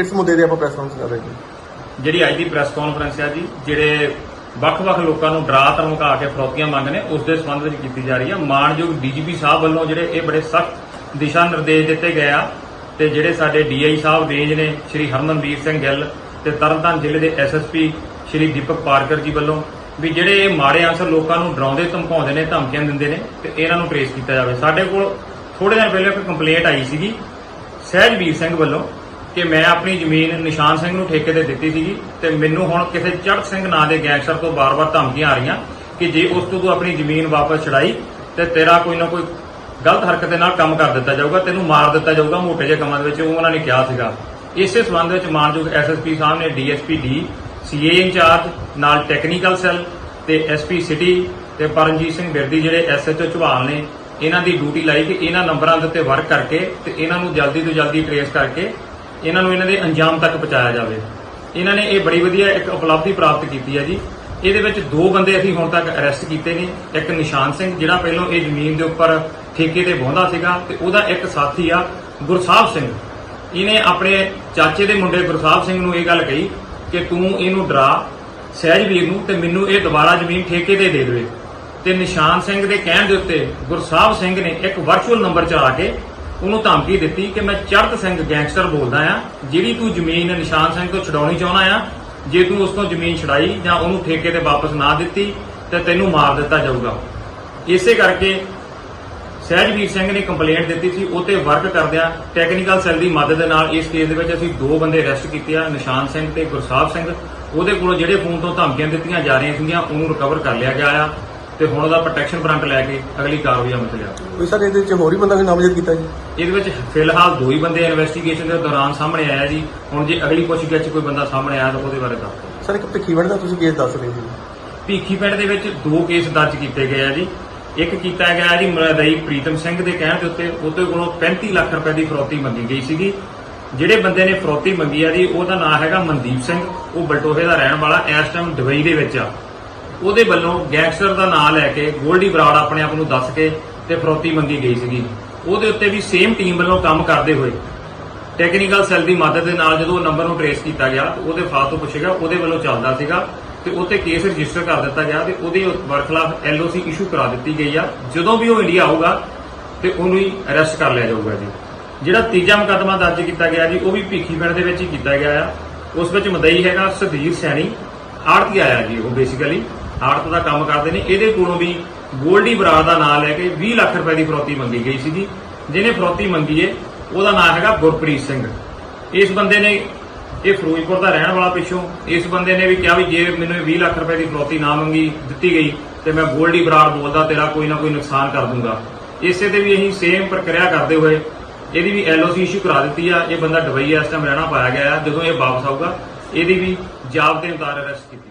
ਕਿਸ ਮੁੱਦੇ ਦੇ ਆਪਾਂ ਪ੍ਰੈਸ ਕਾਨਫਰੰਸ ਕਰ ਰਹੇ ਹਾਂ ਜਿਹੜੀ ਅੱਜ ਦੀ ਪ੍ਰੈਸ ਕਾਨਫਰੰਸ ਹੈ ਜੀ, ਜਿਹੜੇ ਵੱਖ-ਵੱਖ ਲੋਕਾਂ ਨੂੰ ਡਰਾ ਧਮਕਾ ਕੇ ਫਰੋਤੀਆਂ ਮੰਗ ਨੇ ਉਸ ਦੇ ਸੰਬੰਧ ਵਿੱਚ ਕੀਤੀ ਜਾ ਰਹੀ ਹੈ ਮਾਨਯੋਗ ਡੀਜੀਪੀ ਸਾਹਿਬ ਵੱਲੋਂ ਜਿਹੜੇ ਇਹ ਬੜੇ ਸਖਤ ਦਿਸ਼ਾ ਨਿਰਦੇਸ਼ ਦਿੱਤੇ ਗਏ ਆ ਤੇ ਜਿਹੜੇ ਸਾਡੇ ਡੀਆਈ ਸਾਹਿਬ ਰੇਂਜ ਨੇ ਸ਼੍ਰੀ ਹਰਮਨਵੀਰ ਸਿੰਘ ਗਿੱਲ ਤੇ ਤਰਨਤਾਰਨ ਜ਼ਿਲ੍ਹੇ ਦੇ ਐਸਐਸਪੀ ਸ਼੍ਰੀ ਦੀਪਕ ਪਾਰਕਰ ਜੀ ਵੱਲੋਂ ਵੀ ਜਿਹੜੇ ਇਹ ਮਾੜੇ ਅਨਸਰ ਲੋਕਾਂ ਨੂੰ ਡਰਾਉਂਦੇ, ਧਮਕਾਉਂਦੇ ਨੇ, ਧਮਕੀਆਂ ਦਿੰਦੇ ਨੇ ਤੇ ਇਹਨਾਂ ਨੂੰ ਟ੍ਰੇਸ ਕੀਤਾ ਜਾਵੇ। ਸਾਡੇ ਕੋਲ ਥੋੜੇ ਦਿਨ ਪਹਿਲਾਂ ਇੱਕ ਕੰਪਲੇਂਟ ਆਈ ਸੀਗੀ ਸਹਿਜਵੀਰ ਸਿੰਘ ਵੱਲੋਂ ਕਿ ਮੈਂ ਆਪਣੀ ਜ਼ਮੀਨ ਨਿਸ਼ਾਨ ਸਿੰਘ ਨੂੰ ਠੇਕੇ ਤੇ ਦਿੱਤੀ ਸੀਗੀ ਤੇ ਮੈਨੂੰ ਹੁਣ ਕਿਸੇ ਚੜ੍ਹ ਸਿੰਘ ਨਾਂ ਦੇ ਗੈਂਗਸਟਰ ਤੋਂ ਬਾਰ-ਬਾਰ ਧਮਕੀਆਂ ਆ ਰਹੀਆਂ ਕਿ ਜੇ ਉਸ ਤੋਂ ਤੂੰ ਆਪਣੀ ਜ਼ਮੀਨ ਵਾਪਸ ਛੜਾਈ ਤੇ ਤੇਰਾ ਕੋਈ ਨਾ ਕੋਈ ਗਲਤ ਹਰਕਤ ਦੇ ਨਾਲ ਕੰਮ ਕਰ ਦਿੱਤਾ ਜਾਊਗਾ, ਤੈਨੂੰ ਮਾਰ ਦਿੱਤਾ ਜਾਊਗਾ ਮੋਟੇ ਜਿਹੇ ਕੰਮਾਂ ਦੇ ਵਿੱਚ, ਉਹ ਉਹਨਾਂ ਨੇ ਕਿਹਾ ਸੀਗਾ। ਇਸੇ ਸੰਬੰਧ ਵਿੱਚ ਮਾਨਯੋਗ ਐਸਐਸਪੀ ਸਾਹਿਬ ਨੇ DSP D CA in charge, ਨਾਲ ਟੈਕਨੀਕਲ ਸੈੱਲ ਤੇ ਐਸਪੀ ਸਿਟੀ ਤੇ ਪਰਮਜੀਤ ਸਿੰਘ ਬਿਰਦੀ ਜਿਹੜੇ ਐਸਐਚਓ ਝਵਾਲ ਨੇ, ਇਹਨਾਂ ਦੀ ਡਿਊਟੀ ਲਾਈ ਕਿ ਇਹਨਾਂ ਨੰਬਰਾਂ ਦੇ ਉੱਤੇ ਵਰਕ ਕਰਕੇ ਤੇ ਇਹਨਾਂ ਨੂੰ ਜਲਦੀ ਤੋਂ ਜਲਦੀ ਟ੍ਰੇਸ ਕਰਕੇ ਇਹਨਾਂ ਨੂੰ ਇਹਨਾਂ ਦੇ ਅੰਜਾਮ ਤੱਕ ਪਹੁੰਚਾਇਆ ਜਾਵੇ। ਇਹਨਾਂ ਨੇ ਇਹ ਬੜੀ ਵਧੀਆ ਇੱਕ ਉਪਲਬਧੀ ਪ੍ਰਾਪਤ ਕੀਤੀ ਹੈ ਜੀ। ਇਹਦੇ ਵਿੱਚ ਦੋ ਬੰਦੇ ਅਸੀਂ ਹੁਣ ਤੱਕ ਅਰੈਸਟ ਕੀਤੇ ਨੇ। ਇੱਕ ਨਿਸ਼ਾਨ ਸਿੰਘ, ਜਿਹੜਾ ਪਹਿਲਾਂ ਇਹ ਜ਼ਮੀਨ ਦੇ ਉੱਪਰ ਠੇਕੇ ਤੇ ਬਹੁੰਦਾ ਸੀਗਾ ਤੇ ਉਹਦਾ ਇੱਕ ਸਾਥੀ ਆ, ਗੁਰਸਾਹਿਬ ਸਿੰਘ। ਇਹਨੇ ਆਪਣੇ ਚਾਚੇ ਦੇ ਮੁੰਡੇ ਗੁਰਸਾਹਿਬ ਸਿੰਘ ਨੂੰ ਇਹ ਗੱਲ ਕਹੀ ਕਿ ਤੂੰ ਇਹਨੂੰ ਡਰਾ, ਸਹਿਜਵੀਰ ਨੂੰ ਤੇ ਮੈਨੂੰ ਇਹ ਦੁਬਾਰਾ ਜ਼ਮੀਨ ਠੇਕੇ ਤੇ ਦੇ ਦੇਵੇ। ਤੇ ਨਿਸ਼ਾਨ ਸਿੰਘ ਦੇ ਕਹਿਣ ਦੇ ਉੱਤੇ ਗੁਰਸਾਹਿਬ ਸਿੰਘ ਨੇ ਇੱਕ ਵਰਚੁਅਲ ਨੰਬਰ ਚਲਾ ਕੇ ਉਹਨੂੰ ਧਮਕੀ ਦਿੱਤੀ ਕਿ ਮੈਂ ਚੜਤ ਸਿੰਘ ਗੈਂਗਸਟਰ ਬੋਲਦਾ ਆ, ਜਿਹੜੀ ਤੂੰ ਜ਼ਮੀਨ ਨਿਸ਼ਾਨ ਸਿੰਘ ਤੋਂ ਛਡਾਉਣੀ ਚਾਹੁੰਦਾ ਆ, ਜੇ ਤੂੰ ਉਸ ਤੋਂ ਜ਼ਮੀਨ ਛਡਾਈ ਜਾਂ ਉਹਨੂੰ ਠੇਕੇ ਤੇ ਵਾਪਸ ਨਾ ਦਿੱਤੀ, ਤੇ ਤੈਨੂੰ ਮਾਰ ਦਿੱਤਾ ਜਾਊਗਾ। ਇਸੇ ਕਰਕੇ ਸਹਿਜਵੀਰ ਸਿੰਘ ਨੇ ਕੰਪਲੇਂਟ ਦਿੱਤੀ ਸੀ, ਉਹ ਤੇ ਵਰਕ ਕਰਦਿਆਂ ਟੈਕਨੀਕਲ ਸੈੱਲ ਦੀ ਮਦਦ ਦੇ ਨਾਲ ਇਸ ਕੇਸ ਦੇ ਵਿੱਚ ਅਸੀਂ ਦੋ ਬੰਦੇ ਅਰੈਸਟ ਕੀਤੇ ਆ, ਨਿਸ਼ਾਨ ਸਿੰਘ ਤੇ ਗੁਰਸਾਹਿਬ ਸਿੰਘ। ਉਹਦੇ ਕੋਲੋਂ ਜਿਹੜੇ ਫੋਨ ਤੋਂ ਧਮਕੀਆਂ ਦਿੱਤੀਆਂ ਜਾ ਰਹੀਆਂ ਸੀਗੀਆਂ, ਉਹਨੂੰ ਰਿਕਵਰ ਕਰ ਲਿਆ ਗਿਆ ਆ। ਤੇ ਹੁਣ ਉਹਦਾ ਪ੍ਰੋਟੈਕਸ਼ਨ ਵਾਰੰਟ ਲੈ ਕੇ ਅਗਲੀ ਕਾਰਵਾਈ ਅਮਲ ਚ ਲਿਆ। ਕੋਈ ਸਰ ਇਹਦੇ ਵਿੱਚ ਹੋਰ ਹੀ ਬੰਦਾ ਕੋਈ ਨਾਮਜ਼ਦ ਕੀਤਾ ਜੀ? ਇਹਦੇ ਵਿੱਚ ਫਿਲਹਾਲ ਦੋ ਹੀ ਬੰਦੇ ਇਨਵੈਸਟੀਗੇਸ਼ਨ ਦੇ ਦੌਰਾਨ ਸਾਹਮਣੇ ਆਇਆ ਜੀ। ਹੁਣ ਜੇ ਅਗਲੀ ਪੁੱਛਗਿੱਛ 'ਚ ਕੋਈ ਬੰਦਾ ਸਾਹਮਣੇ ਆਇਆ ਤਾਂ ਉਹਦੇ ਬਾਰੇ ਦੱਸ ਸਰ ਇੱਕ ਭਿੱਖੀਵਿੰਡ ਦਾ ਤੁਸੀਂ ਕੇਸ ਦੱਸ ਰਹੇ ਜੀ। ਭੀਖੀ ਪਿੰਡ ਦੇ ਵਿੱਚ ਦੋ ਕੇਸ ਦਰਜ ਕੀਤੇ ਗਏ ਆ ਜੀ। ਇੱਕ ਕੀਤਾ ਗਿਆ ਜੀ ਮਰਦਈ ਪ੍ਰੀਤਮ ਸਿੰਘ ਦੇ ਕਹਿਣ ਦੇ ਉੱਤੇ ਉਹਦੇ ਕੋਲੋਂ 35 ਲੱਖ ਰੁਪਏ ਦੀ ਫਰੌਤੀ ਮੰਗੀ ਗਈ ਸੀਗੀ। ਜਿਹੜੇ ਬੰਦੇ ਨੇ ਫਰੌਤੀ ਮੰਗੀ ਆ ਜੀ ਉਹਦਾ ਨਾਮ ਹੈਗਾ ਮਨਦੀਪ ਸਿੰਘ। ਉਹ ਬਲਟੋਹੇ ਦਾ ਰਹਿਣ ਵਾਲਾ ਇਸ ਟਾਈਮ ਦੁਬਈ ਦੇ ਵਿੱਚ ਆ। ਉਹਦੇ ਵੱਲੋਂ ਗੈਂਗਸਟਰ ਦਾ ਨਾਮ ਲੈ ਕੇ ਗੋਲਡੀ ਬਰਾੜ ਆਪਣੇ ਆਪ ਨੂੰ ਦੱਸ ਕੇ ਤੇ ਫਰੋਤੀ ਮੰਗੀ ਗਈ ਸੀਗੀ। ਉਹਦੇ ਉੱਤੇ ਵੀ ਸੇਮ ਟੀਮ ਵੱਲੋਂ ਕੰਮ ਕਰਦੇ ਹੋਏ ਟੈਕਨੀਕਲ ਸੈੱਲ ਦੀ ਮਦਦ ਦੇ ਨਾਲ ਜਦੋਂ ਉਹ ਨੰਬਰ ਨੂੰ ਟਰੇਸ ਕੀਤਾ ਗਿਆ ਉਹਦੇ ਫਾਲਤੂ ਪੁੱਛੇਗਾ, ਉਹਦੇ ਵੱਲੋਂ ਚੱਲਦਾ ਸੀਗਾ ਤੇ ਉੱਤੇ ਕੇਸ ਰਜਿਸਟਰ ਕਰ ਦਿੱਤਾ ਗਿਆ ਤੇ ਉਹਦੇ ਵਰਖਲਾਫ ਐਲਓਸੀ ਇਸ਼ੂ ਕਰਾ ਦਿੱਤੀ ਗਈ ਆ। ਜਦੋਂ ਵੀ ਉਹ ਇੰਡੀਆ ਆਊਗਾ ਤੇ ਉਹਨੂੰ ਹੀ ਅਰੈਸਟ ਕਰ ਲਿਆ ਜਾਊਗਾ ਜੀ। ਜਿਹੜਾ ਤੀਜਾ ਮੁਕੱਦਮਾ ਦਰਜ ਕੀਤਾ ਗਿਆ ਜੀ, ਉਹ ਵੀ ਭੀਖੀ ਪਿੰਡ ਦੇ ਵਿੱਚ ਹੀ ਕੀਤਾ ਗਿਆ ਆ। ਉਸ ਵਿੱਚ ਮਦਈ ਹੈਗਾ ਸੁਧੀਰ ਸੈਣੀ ਆੜਤੀ ਆਇਆ ਜੀ ਉਹ ਬੇਸਿਕਲੀ ਆੜਤ ਦਾ ਕੰਮ ਕਰਦੇ ਨੇ, ਇਹਦੇ ਕੋਲੋਂ ਵੀ ਗੋਲਡੀ ਬਰਾੜ ਦਾ ਨਾਮ ਲੈ ਕੇ 20 ਲੱਖ ਰੁਪਏ ਦੀ ਫਰੌਤੀ ਮੰਗੀ ਗਈ ਸੀਗੀ। ਜਿਹਨੇ ਫਰੋਤੀ ਮੰਗੀ ਏ, ਉਹਦਾ ਨਾਮ ਹੈਗਾ ਗੁਰਪ੍ਰੀਤ ਸਿੰਘ। ਇਸ ਬੰਦੇ ਨੇ, ਇਹ ਫਿਰੋਜ਼ਪੁਰ ਦਾ ਰਹਿਣ ਵਾਲਾ ਪਿੱਛੋਂ, ਇਸ ਬੰਦੇ ਨੇ ਵੀ ਕਿਹਾ ਵੀ ਜੇ ਮੈਨੂੰ ਇਹ 20 ਲੱਖ ਰੁਪਏ ਦੀ ਫਰੌਤੀ ਨਾ ਮੰਗੀ, ਦਿੱਤੀ ਗਈ, ਤੇ ਮੈਂ ਗੋਲਡੀ ਬਰਾੜ ਬੋਲਦਾ, ਤੇਰਾ ਕੋਈ ਨਾ ਕੋਈ ਨੁਕਸਾਨ ਕਰ ਦੂੰਗਾ। ਇਸੇ ਤੇ ਵੀ ਅਸੀਂ ਸੇਮ ਪ੍ਰਕਿਰਿਆ ਕਰਦੇ ਹੋਏ, ਇਹਦੀ ਵੀ ਐਲਓਸੀ ਇਸ਼ੂ ਕਰਾ ਦਿੱਤੀ ਆ, ਇਹ ਬੰਦਾ ਦੁਬਈ ਇਸ ਟਾਈਮ ਰਹਿਣਾ ਪਾਇਆ ਗਿਆ ਆ, ਜਦੋਂ ਇਹ ਵਾਪਸ ਆਊਗਾ, ਇਹਦੀ ਵੀ ਜਾਬ ਦੇ ਉਤਾਰ ਅਰੈਸਟ ਕੀਤੀ।